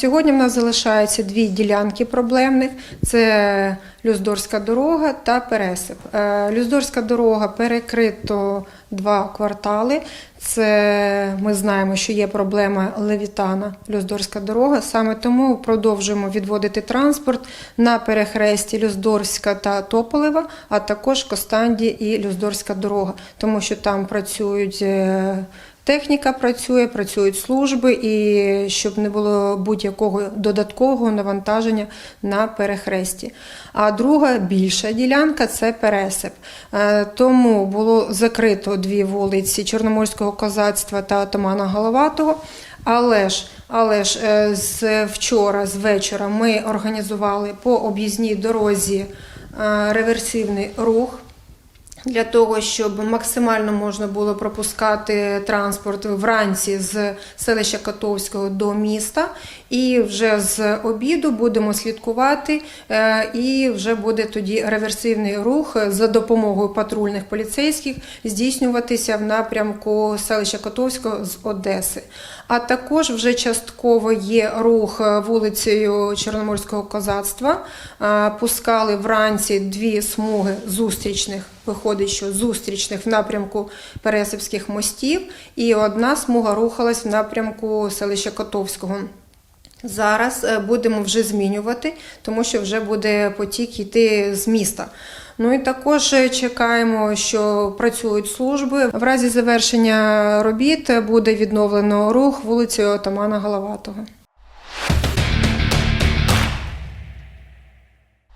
сьогодні в нас залишається дві ділянки проблемних: це Люздорська дорога та Пересип. Е, Люздорська дорога перекрито два квартали. Це ми знаємо, що є проблема Левітана, Люздорська дорога. Саме тому продовжуємо відводити транспорт на перехресті Люздорська та Тополева, а також Костанді і Люздорська дорога, тому що там працюють. Техніка працює, працюють служби, і щоб не було будь-якого додаткового навантаження на перехресті. А друга більша ділянка це пересип. Е, Тому було закрито дві вулиці Чорноморського козацтва та Отамана Головатого. Але ж, але ж е, з вчора, з вечора, ми організували по об'їзній дорозі е, реверсивний рух. Для того, щоб максимально можна було пропускати транспорт вранці з селища Котовського до міста, і вже з обіду будемо слідкувати, е, і вже буде тоді реверсивний рух за допомогою патрульних поліцейських здійснюватися в напрямку селища Котовського з Одеси. А також вже частково є рух вулицею Чорноморського козацтва. Е, Пускали вранці дві смуги зустрічних. Виходить, що зустрічних в напрямку Пересипських мостів, і одна смуга рухалась в напрямку селища Котовського. Зараз е, будемо вже змінювати, тому що вже буде потік йти з міста. Ну і також е, чекаємо, що працюють служби. В разі завершення робіт буде відновлено рух вулицею Отамана Головатого.